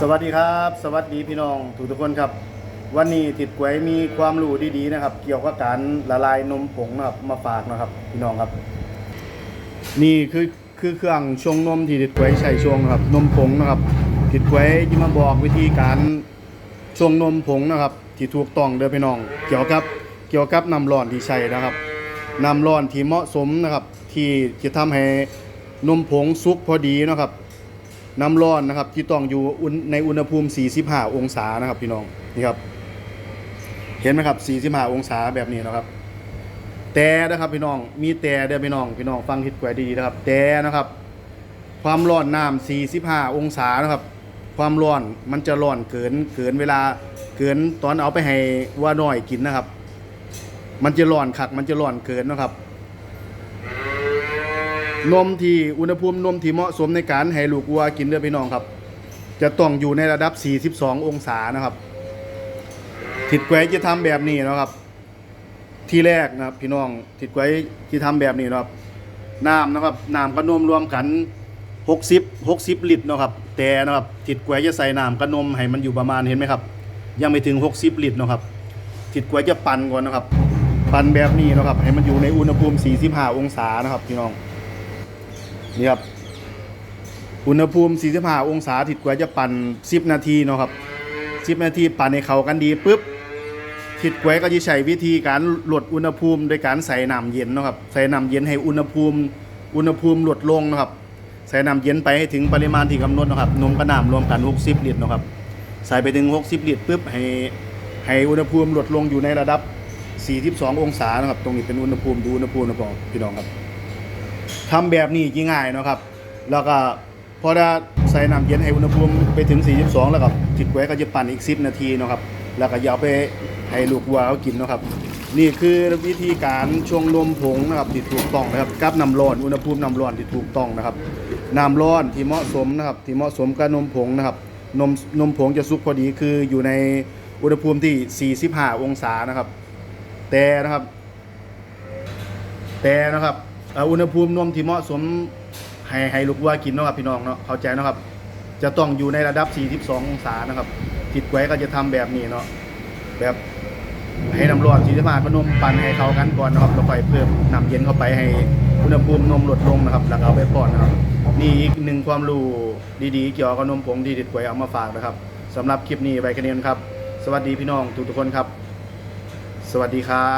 สวัสดีครับ สวัสดีพี่น้องทุกทุกคนครับ วันนี้ติดกวยมีความรู้ดีๆนะครับ เกี่ยวกับการละลายนมผงนะครับมาฝากนะครับ พี่น้องครับ นี่คือคือเครื่องชงนมที่ติดกวยใช้ชงครับ นมผงนะครับ ติดกวยที่มาบอกวิธีการชงนมผงนะครับ ที่ถูกต้องเด้อพี่น้อง เกี่ยวกับเกี่ยวกับน้ำร้อนที่ใช้นะครับน้ำร้อนที่เหมาะสมนะครับ ที่จะทำให้นมผงสุกพอดีนะครับ น้ำร้อนนะครับที่ต้องอยู่ในอุณหภูมิ 45 องศานะครับพี่น้องนี่ครับ เห็นไหมครับ 45 องศาแบบนี้นะครับ แต่นะครับพี่น้องมีแต่เด้อพี่น้องพี่น้องฟังทิศกวดีๆนะครับ แต่นะครับ ความร้อนน้ำ45 องศานะครับ ความร้อนมันจะร้อนเกินเกินเวลาเกินตอนเอาไปให้ว่าน้อยกินนะครับ มันจะร้อนคักมันจะร้อนเกินนะครับ นมที่อุณหภูมินมที่เหมาะสมในการให้ลูกวัวกินเด้อพี่น้องครับ จะต้องอยู่ในระดับ 42 องศานะครับทิดแกวจะทำแบบนี้นะครับ ที่แรกนะครับ พี่น้องทิดแกวที่ทำแบบนี้นะครับน้ำนะครับน้ำกับนมรวมกัน60 60 ลิตรนะครับ แต่นะครับทิดแกวจะใส่น้ำกับนมให้มันอยู่ประมาณเห็นไหมครับ ยังไม่ถึง 60 ลิตรนะครับทิดแกวจะปั่นก่อนนะครับ ปั่นแบบนี้นะครับ ให้มันอยู่ในอุณหภูมิ 45 องศานะครับ พี่น้อง นี่ครับ อุณหภูมิ 45 องศาถิดกว่าจะปั่น 10 นาทีเนาะครับ 10 นาทีปั่นให้เขากันดีปุ๊บถิดกวยก็จะใช้วิธีการลดอุณหภูมิโดยการใส่น้ำเย็นเนาะครับ ใส่น้ำเย็นให้อุณหภูมิอุณหภูมิลดลงเนาะครับ ใส่น้ำเย็นไปให้ถึงปริมาณที่กำหนดเนาะครับ นมกับน้ำรวมกัน 60 ลิตรเนาะครับ ใส่ไปถึง 60 ลิตรปุ๊บให้ให้อุณหภูมิลดลงอยู่ในระดับ 42 องศานะครับ ตรงนี้เป็นอุณหภูมิดูอุณหภูมินะพี่น้องครับ ทำแบบนี้ยิ่งง่ายเนาะครับ แล้วก็พอได้ใส่น้ำเย็นให้อุณหภูมิไปถึง 42 แล้วก็ติดไว้ก็จะปั่นอีก 10 นาทีเนาะครับ แล้วก็ยาวไปให้ลูกวัวเขากินเนาะครับ นี่คือวิธีการชงนมผงนะครับที่ถูกต้องนะครับกับน้ำร้อนอุณหภูมิน้ำร้อนที่ถูกต้องนะครับน้ำร้อนที่เหมาะสมนะครับที่เหมาะสมกับนมผงนะครับนมนมผงจะสุกพอดีคืออยู่ในอุณหภูมิที่ 45 องศานะครับ แต่นะครับ แต่นะครับ อุณหภูมินมที่เหมาะสมให้ให้ลูกวัวกินเนาะครับพี่น้องเนาะเข้าใจเนาะครับ จะต้องอยู่ในระดับ 42 องศานะครับติดไว้ก็จะทำแบบนี้เนาะแบบให้น้ำร้อน45ก็นมปั่นให้เขากันก่อนนะครับแล้วค่อยเพิ่มน้ำเย็นเข้าไปให้อุณหภูมินมลดลงนะครับ แล้วเอาไปป้อนนะครับ นี่อีกหนึ่งความรู้ดีๆ เกี่ยวกับนมผงที่ติดไว้เอามาฝากนะครับสำหรับคลิปนี้ไว้แค่นี้นครับ สวัสดีพี่น้องทุกๆคนครับ สวัสดีครับ